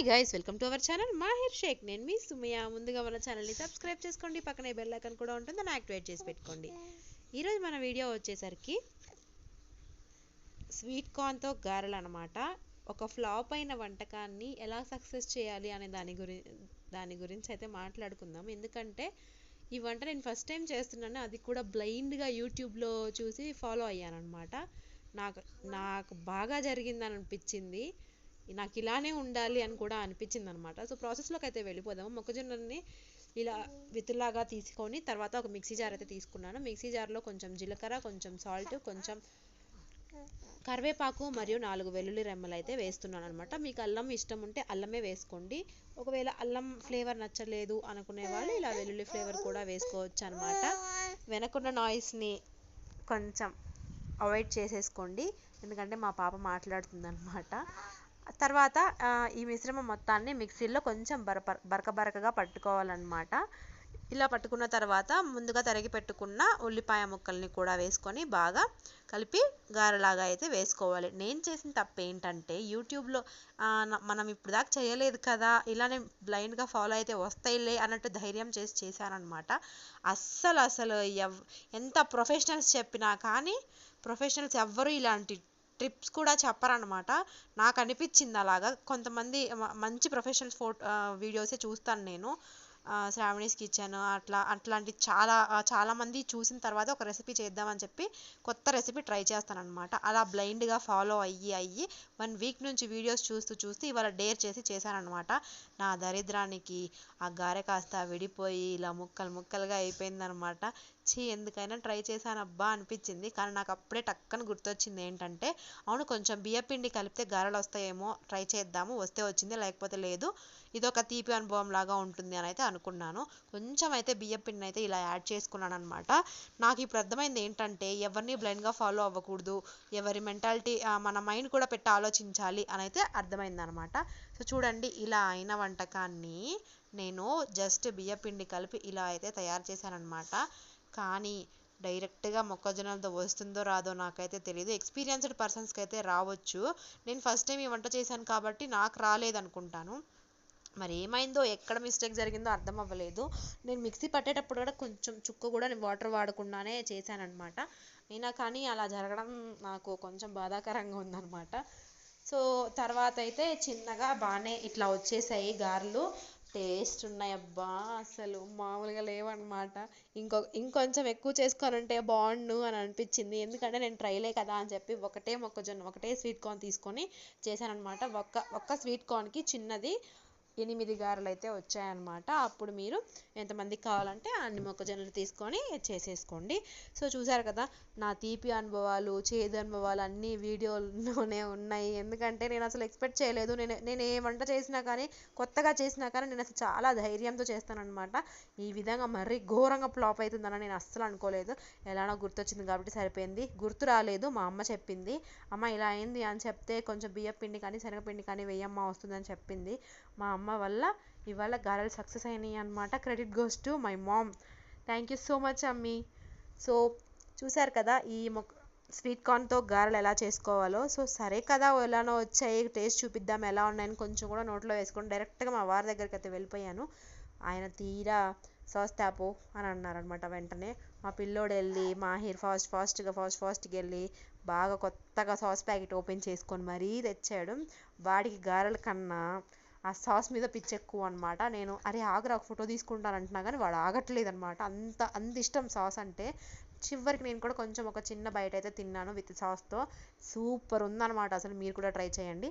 Hi guys welcome to our channel Mahir Shaikh నేను మీ సుమయ ముందుగా మన ఛానల్ని సబ్స్క్రైబ్ చేసుకోండి. పక్కనే బెల్ ఐకన్ కూడా ఉంటుంది. దాన్ని యాక్టివేట్ చేసి పెట్టుకోండి. ఈరోజు మన వీడియో వచ్చేసరికి స్వీట్ కార్న్తో గారెలు అనమాట ఒక ఫ్లాప్ అయిన వంటకాన్ని ఎలా సక్సెస్ చేయాలి అనే దాని గురి దాని గురించి అయితే మాట్లాడుకుందాం. ఎందుకంటే ఈ వంట నేను ఫస్ట్ టైం చేస్తున్నాను. అది కూడా బ్లైండ్గా యూట్యూబ్లో చూసి ఫాలో అయ్యాను అనమాట నాకు నాకు బాగా జరిగిందని అనిపించింది నాకు ఇలానే ఉండాలి అని కూడా అనిపించింది అనమాట సో ప్రాసెస్లోకి అయితే వెళ్ళిపోదాము మొక్కజొన్నని ఇలా విత్తులాగా తీసుకొని తర్వాత ఒక మిక్సీ జార్ అయితే తీసుకున్నాను. మిక్సీ జార్లో కొంచెం జీలకర్ర కొంచెం సాల్ట్ కొంచెం కరివేపాకు మరియు నాలుగు వెల్లుల్లి రెమ్మలు అయితే వేస్తున్నాను అనమాట మీకు అల్లం ఇష్టం ఉంటే అల్లమే వేసుకోండి. ఒకవేళ అల్లం ఫ్లేవర్ నచ్చలేదు అనుకునే వాళ్ళు ఇలా వెల్లుల్లి ఫ్లేవర్ కూడా వేసుకోవచ్చు అనమాట వెనకున్న నాయిస్ని కొంచెం అవాయిడ్ చేసేసుకోండి. ఎందుకంటే మా పాప మాట్లాడుతుంది అనమాట తర్వాత ఈ మిశ్రమం మొత్తాన్ని మిక్సీలో కొంచెం బరప బరక బరకగా పట్టుకోవాలన్నమాట. ఇలా పట్టుకున్న తర్వాత ముందుగా తరిగి పెట్టుకున్న ఉల్లిపాయ ముక్కల్ని కూడా వేసుకొని బాగా కలిపి గారెలాగా అయితే వేసుకోవాలి. నేను చేసిన తప్పు ఏంటంటే యూట్యూబ్లో మనం ఇప్పుడు దాకా చేయలేదు కదా ఇలానే బ్లైండ్గా ఫాలో అయితే వస్తాయిలే అన్నట్టు ధైర్యం చేసి చేశానమాట అస్సలు అసలు ఎవ్ ఎంత ప్రొఫెషనల్స్ చెప్పినా కానీ ప్రొఫెషనల్స్ ఎవ్వరూ ఇలాంటి ట్రిప్స్ కూడా చెప్పరనమాట నాకు అనిపించింది అలాగా. కొంతమంది మంచి ప్రొఫెషనల్ ఫోటో వీడియోసే చూస్తాను నేను. శ్రావణీస్ కిచెన్ అట్లా అట్లాంటి చాలా చాలామంది చూసిన తర్వాత ఒక రెసిపీ చేద్దామని చెప్పి కొత్త రెసిపీ ట్రై చేస్తానన్నమాట. అలా బ్లైండ్గా ఫాలో అయ్యి అయ్యి వన్ వీక్ నుంచి వీడియోస్ చూస్తూ చూస్తూ ఇవాళ డేర్ చేసి చేశానన్నమాట. నా దరిద్రానికి ఆ గారె కాస్త విడిపోయి ఇలా ముక్కలు ముక్కలుగా అయిపోయిందనమాట ఛీ ఎందుకైనా ట్రై చేశానబ్బా అనిపించింది. కానీ నాకు అప్పుడే టక్కన గుర్తొచ్చింది ఏంటంటే అవును కొంచెం బియ్యపిండి కలిపితే గారెలు వస్తాయేమో ట్రై చేద్దాము వస్తే వచ్చింది లేకపోతే లేదు ఇదొక తీపి అనుభవం లాగా ఉంటుంది అని అయితే అనుకున్నాను. కొంచెం అయితే బియ్యపిండిని అయితే ఇలా యాడ్ చేసుకున్నాను అనమాట నాకు ఇప్పుడు అర్థమైంది ఏంటంటే ఎవరిని బ్లైండ్గా ఫాలో అవ్వకూడదు ఎవరి మెంటాలిటీ మన మైండ్ కూడా పెట్టి ఆలోచించాలి అని అయితే అర్థమైంది అనమాట సో చూడండి ఇలా అయిన వంటకాన్ని నేను జస్ట్ బియ్యపిండి కలిపి ఇలా అయితే తయారు చేశానమాట కానీ డైరెక్ట్గా మొక్కజొన్నలతో వస్తుందో రాదో నాకైతే తెలియదు ఎక్స్పీరియన్స్డ్ పర్సన్స్కి అయితే రావచ్చు. నేను ఫస్ట్ టైం ఈ వంట చేశాను కాబట్టి నాకు రాలేదనుకుంటాను. మరి ఏమైందో ఎక్కడ మిస్టేక్ జరిగిందో అర్థం అవ్వలేదు. నేను మిక్సీ పట్టేటప్పుడు కూడా కొంచెం చుక్క కూడా నేను వాటర్ వాడకుండానే చేశానన్నమాట. అయినా కానీ అలా జరగడం నాకు కొంచెం బాధాకరంగా ఉందన్నమాట. సో తర్వాత అయితే చిన్నగా బాగానే ఇట్లా వచ్చేసాయి గారెలు. టేస్ట్ ఉన్నాయి అబ్బా అసలు మామూలుగా లేవన్నమాట. ఇంకో ఇంకొంచెం ఎక్కువ చేసుకోనంటే బాగుండు అని అనిపించింది. ఎందుకంటే నేను ట్రైలే కదా అని చెప్పి ఒకటే మొక్కజొన్న ఒకటే స్వీట్ కార్న్ తీసుకొని చేశానన్నమాట. ఒక్క ఒక్క స్వీట్ కార్న్కి చిన్నది ఎనిమిది గారెలు అయితే వచ్చాయన్నమాట. అప్పుడు మీరు ఎంతమందికి కావాలంటే అన్ని మొక్కజొన్నలు తీసుకొని చేసేసుకోండి. సో చూసారు కదా నా తీపి అనుభవాలు చేదు అనుభవాలు అన్నీ వీడియోలోనే ఉన్నాయి. ఎందుకంటే నేను అసలు ఎక్స్పెక్ట్ చేయలేదు. నేను నేను ఏ వంట చేసినా కానీ కొత్తగా చేసినా కానీ నేను అసలు చాలా ధైర్యంతో చేస్తానన్నమాట. ఈ విధంగా మరీ ఘోరంగా ఫ్లాప్ అవుతుందని నేను అస్సలు అనుకోలేదు. ఎలానో గుర్తొచ్చింది కాబట్టి సరిపోయింది. గుర్తు రాలేదు మా అమ్మ చెప్పింది. అమ్మ ఇలా అయింది అని చెప్తే కొంచెం బియ్యం పిండి కానీ శనగపిండి కానీ వెయ్యమ్మ వస్తుందని చెప్పింది. మా అమ్మ వల్ల ఇవాళ గారెలు సక్సెస్ అయినాయి అనమాట credit goes to my mom thank you so much అమ్మీ. సో చూశారు కదా ఈ మొక్క స్వీట్ కార్న్తో గారెలు ఎలా చేసుకోవాలో. సో సరే కదా ఎలానో వచ్చాయి టేస్ట్ చూపిద్దాం ఎలా ఉన్నాయని కొంచెం కూడా నోట్లో వేసుకొని డైరెక్ట్గా మా వారి దగ్గరికి అయితే వెళ్ళిపోయాను. ఆయన తీరా సాస్ తాపు అని అన్నారనమాట వెంటనే. మా పిల్లోడు వెళ్ళి మాహిర్ ఫాస్ట్ ఫాస్ట్గా ఫాస్ట్ ఫాస్ట్గా వెళ్ళి బాగా కొత్తగా సాస్ ప్యాకెట్ ఓపెన్ చేసుకొని మరీ తెచ్చాడు. వాడికి గారెల కన్నా ఆ సాస్ మీద పిచ్చి ఎక్కువ అనమాట నేను అరే ఆగ్రా ఒక ఫోటో తీసుకుంటాను అంటున్నా కానీ వాడు ఆగట్లేదు అనమాట అంత అంత ఇష్టం సాస్ అంటే. చివరికి నేను కూడా కొంచెం ఒక చిన్న బయట అయితే తిన్నాను విత్ సాస్తో. సూపర్ ఉందన్నమాట. అసలు మీరు కూడా ట్రై చేయండి.